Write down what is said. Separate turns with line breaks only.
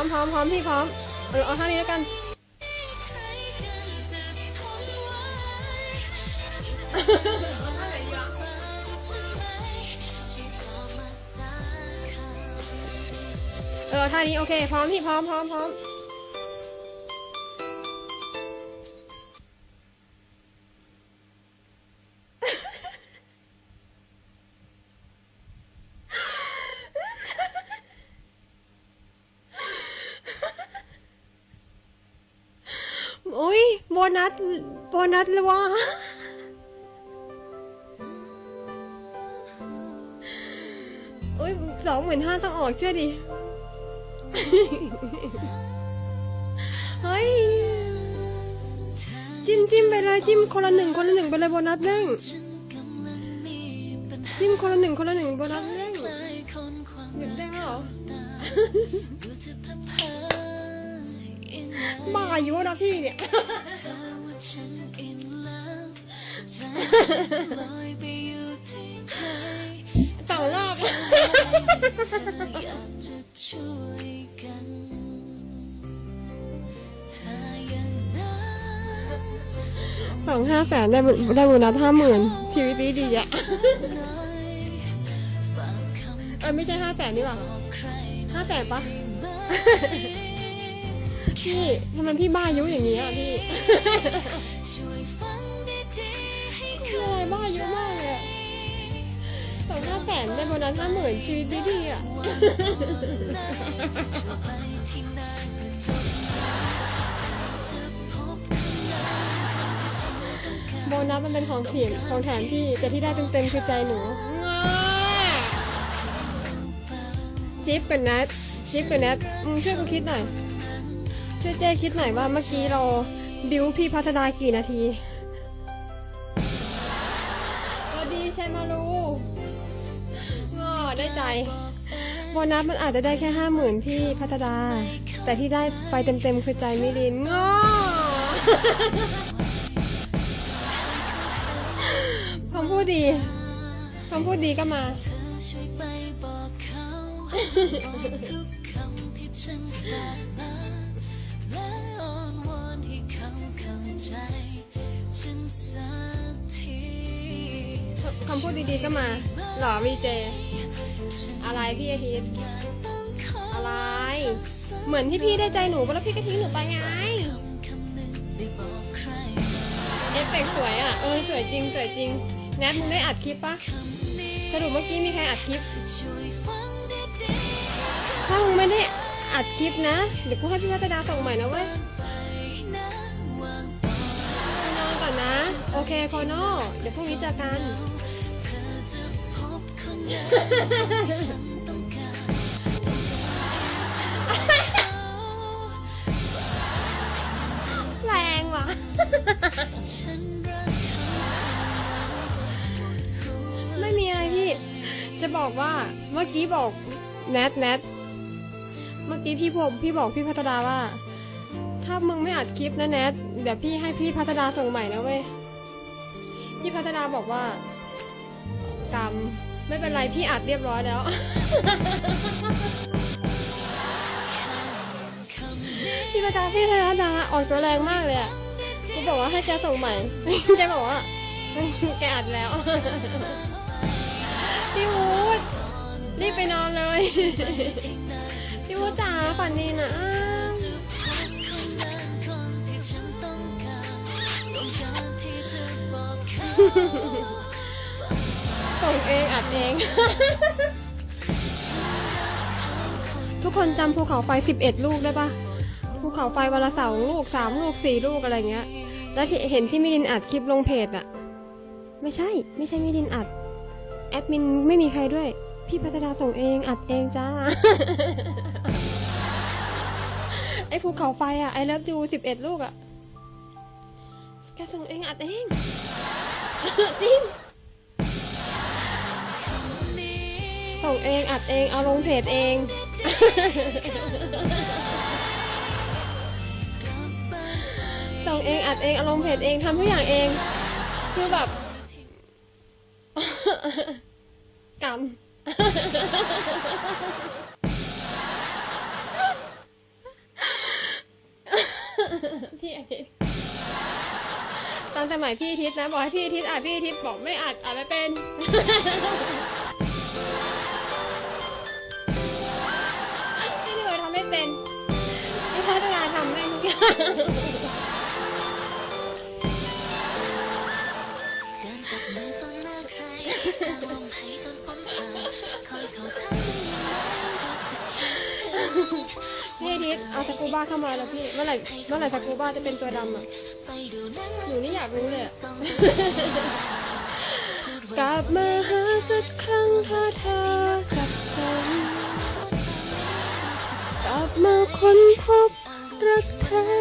อมพร้อมพร้อมพี่พร้อม เออเอาท่านี้แล้วกันเออท่านี้โอเค พร้อมพี่พร้อมพร้อมพร้อม อุ้ยโบนัส โบนัสเลยว่ะอุ้ยสองหมื่นห้าต้องออกเชื่อดิ เฮ้ย จิ้มจิ้มไปเลยจิ้มคนละหนึ่งคนละหนึ่งไปเลยโบนัสเด้งจิ้มคนละหนึ่งคนละหนึ่งโบนัสเด้งหยุดเด้หรอ บ้าอายุนะพี่เนี่ยสองรอบสองห้าแสนได้บุได้โบนัสห้าหมื่นชีวิตดีดีอะเออไม่ใช่ห้าแสนนี่หว่าห้าแสนปะ พี่ทำไมพี่บ้ายุอย่างนี้อะพี่อะไรบ้ายุมากเลยสองห้าแสนได้โบนัสห้าหมื่นชีวิตดีดีๆอะโบนัสมันเป็นของเถียงของแถมพี่แต่ที่ได้เต็มๆคือใจหนูจิ๊บกับนัทจิ๊บกับนัทมึงช่วยกูคิดหน่อย ช่วยเจ้คิดหน่อยว่าเมื่อกี้เราบิวพี่พัฒนากี่นาทีสวัสดีใช่มารูง้อได้ใจโบนัสมันอาจจะได้แค่ห้าหมื่นพี่พัฒนา แต่ที่ได้ไปเต็มๆคือใจมิลินง้อคำพูดดีคำพูดดีก็มาคำ พูดดีๆก็มา หรอวีเจ อะไรพี่อาทิตย์อะไร เหมือนที่พี่ได้ใจหนูไปแล้วพี่ก็ทิ้งหนูไปไง เอฟเฟกต์สวยอะ เออสวยจริงสวยจริง แนทมึงได้อัดคลิปปะสรุปเมื่อกี้มีใครอัดคลิป ถ้ามึงไม่ได้ อัดคลิปนะ เดี๋ยวกูให้พี่วัฒนาส่งใหม่นะเว้ยไปนอนก่อนนะ โอเคคโน่เดี๋ยวพรุ่งนี้เจอกัน แรงว่ะ ไม่มีอะไรพี่ จะบอกว่าเมื่อกี้บอกแนทแนท มื่อกี้พี่ผมพี่บอกพี่พัฒนาว่า ถ้ามึงไม่อัดคลิปนะแนทเดี๋ยวพี่ให้พี่พัฒนาส่งใหม่นะเว้ยพี่พัฒนาบอกว่ากรรมไม่เป็นไรพี่อัดเรียบร้อยแล้วพี่พัฒนาพี่พัฒนาออกตัวแรงมากเลยอะกูบอกว่าให้แกส่งใหม่แกบอกว่าแกอัดแล้วพี่วูดรีบไปนอนเลย พี่วูดจ๋าฝันดีนะ ส่งเองอัดเอง ทุกคนจำภูเขาไฟ 11 ลูกได้ปะภูเขาไฟวันละสองลูกสามลูกสี่ลูกอะไรเงี้ย แล้วที่เห็นที่มิลินอัดคลิปลงเพจอะไม่ใช่ ไม่ใช่มิลินอัด แอดมินไม่มีใครด้วย พี่พัฒนาส่งเองอัดเองจ้า ไอ้ภูเขาไฟอะไอเลิฟจูสิบเอ็ดลูกอะแกส่งเองอัดเอง จริง ส่งเองอัดเองเอาลงเพจเองส่งเองอัดเองเอาลงเพจเองทำทุกอย่างเอง คือแบบ กรรม พี่อาทิตย์ตอนสมัยพี่อาทิตย์นะ บอกให้พี่อาทิตย์อ่านพี่อาทิตย์บอกไม่อ่านอ่านไม่เป็น พี่เลยทำไม่เป็นพี่พัฒนาทำแม่งทุกอย่าง
เดินจับมือต้นหน้าใครตามลมหายต้นฝนพราง กคิดถึง
พี่อาทิตย์เอาสกูบ้าเข้ามาแล้วพี่ เมื่อไหร่เมื่อไหร่สกูบ้าจะเป็นตัวดำอะ
ไปดูหนัง
หนูนี่อยากรู้เลยอะ
ต้อง
กลับมาหาสักครั้งถ้าเธอกับฉันกลับมาค้นพบรักแท้